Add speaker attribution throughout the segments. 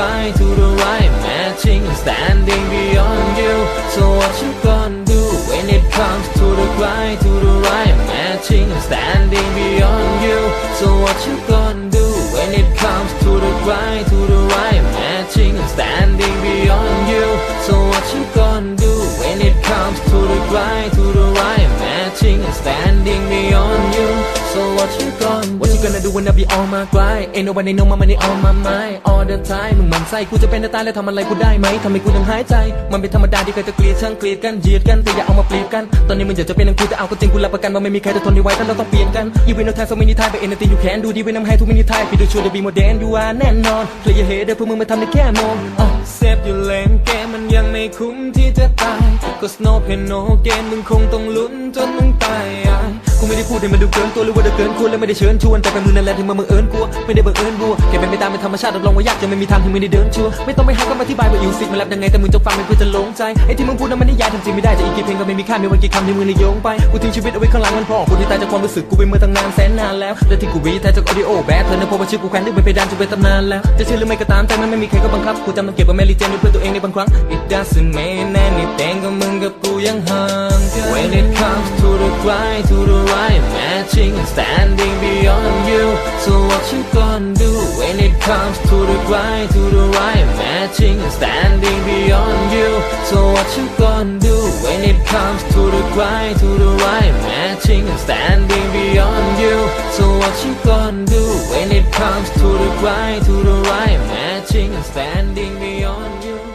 Speaker 1: Comes to the right matching, standing beyond you. So what you gonna do? When it comes to the grind, to the right matching, standing beyond you. So what you gonna do? When it comes to the grind, to the right matching, standing beyond you. So what you gonna do? When it comes to the grind, to the right matching, standing beyond you. So what you gonna do?
Speaker 2: You gonna do when I be on my grind Ain't nobody know my money on my mind All the time มึงหมันไส้กูจะเป็นตายแล้วทำอะไรกูได้ไหมทำให้กูยังหายใจ มันเป็นธรรมดาที่ใครจะเกลียดช่างเกลียดกันเหยียดกันแต่อย่าเอามาเปรียบกัน ตอนนี้มึงอยากจะเป็นอย่างกูแต่เอาก็จริงกูรับประกันว่าไม่มีใครจะทนได้ไหวถ้าเราต้องเปลี่ยนกัน You will not time so many time but anything you can do ดีเว้นน้ำให้ทุกมินิทายพี่ดูชัวร์ได้บีโมเดน you are แน่นอน Play your head เดี๋ยวพวกมึงมาทำได้แค่มองอะ
Speaker 1: เซฟอยู่เลนเกมมันยังไม่คุ้มที่จะตาย Cause no pain no gain มึงคงต้องลุ้นจน
Speaker 2: ดให้มันดูเกินตัวหรือว่าดูเกินควรและไม่ได้เชิญชวนแต่เป็นมึงนั่นแหละที่มาบังเอิญกลัวไม่ได้บังเอิญบัวแค่เป็นไปตามเป็นธรรมชาติรับรองว่ายากจะไม่มีทางที่ไม่ได้เดินชัวร์ไม่ต้องไปหาคำอธิบายว่าอยู่สิมันแรปยังไงแต่มึงจะฟังมันเพื่อจะหลงใจไอ้ที่มึงพูดนั้นมันนิยายทำจริงไม่ได้จะอีกกี่เพลงก็ไม่มีค่ามีวันกี่คำที่มึงนิยงไปกูทิ้งชีวิตเอาไว้ข้างหลังมันพอกูที่ตายจากความรู้สึกกูไปเมื่อตั้งนานแสนนานแล้วและที่กูรีแท้จากออดิโอแบทเธอนั้นพบว่าชื่อกูแขวนด้วยเป็นเพดานจนเป็นตำนานแล้วจะเชื่อหรือไม่ก็ตามแต่มันไม่มีใครก็บังคับกูจำต้องเก็บไว้แมรี่เจนเพื่อตัวเองในบางครั้ง
Speaker 1: It doesn't mean anything ก็มึงกับกูยังห่างกัน When it comes to the grind to the right matching and standing beyond you. So what you gonna do When it comes to the grind to the right matching and standing beyond you. So what you gonna do When it comes to the grind to the right matching and standing beyond you. So what you gonna do When it comes to the grind to the right matching and standing beyond you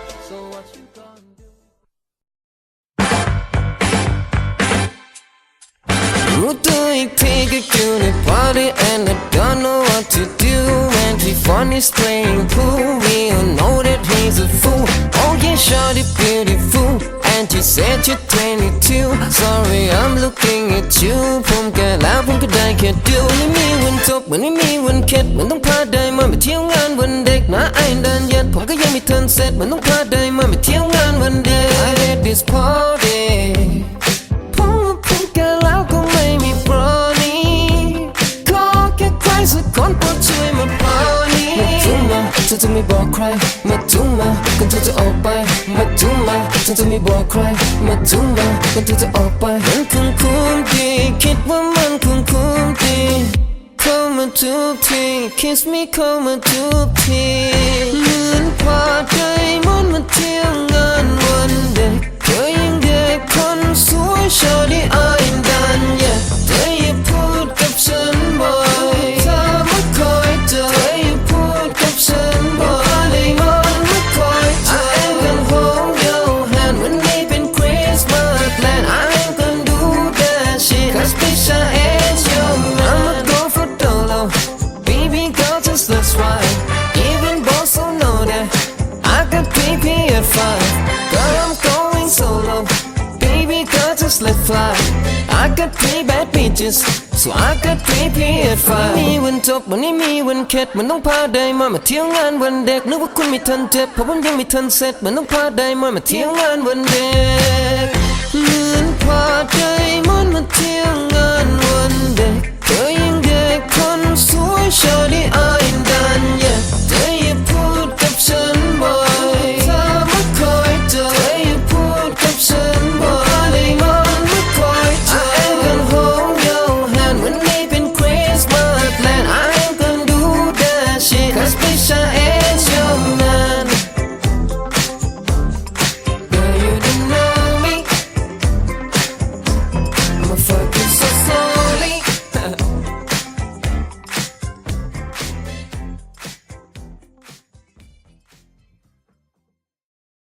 Speaker 3: รู้ตัวอีกทีก็อยู่ใน party and I don't know what to do when the phone is playing pool we all know that he's a fool oh yeah shorty beautiful and she said you're 22 sorry I'm looking at you ผมแก่แล้วผมก็ได้แค่ดูไม่มีวันจบเหมือนไม่มีวันเข็ดเหมือนต้องพาได้มาไปเที่ยวงานวันเด็กนะไอ้ดันยัดผมก็ยังไม่ทันเสร็จเหมือนต้องพาได้มาไปเที่ยว สักคนโปรดช่วยมาพอนี้มาจุ่มมาฉันจะไม่บอกใคร มาจุ่มมาก่อนเธอจะออกไป มาจุ่มมาฉันจะไม่บอกใคร มาจุ่มมาก่อนเธอจะออกไปมันคงคุ้มดีคิดว่ามันคงคุ้มดีเข้ามาทุกที kiss me เข้ามาทุกทีเหมือนพาใจมันมาเที่ยวงานวันเด็กเธอยังเด็กคนสวยชอดีอายดั just let fly I got three bad bitches so I got three P at five มีวันจบวันนี้มีวันเข็ดมันต้องพาได้มามาเที่ยวงานวันเด็กนึกว่าคุณไม่ทันเจ็บเพราะผมยังไม่ทันเสร็จมันต้องพาได้มามาเที่ยวงานวันเด็ก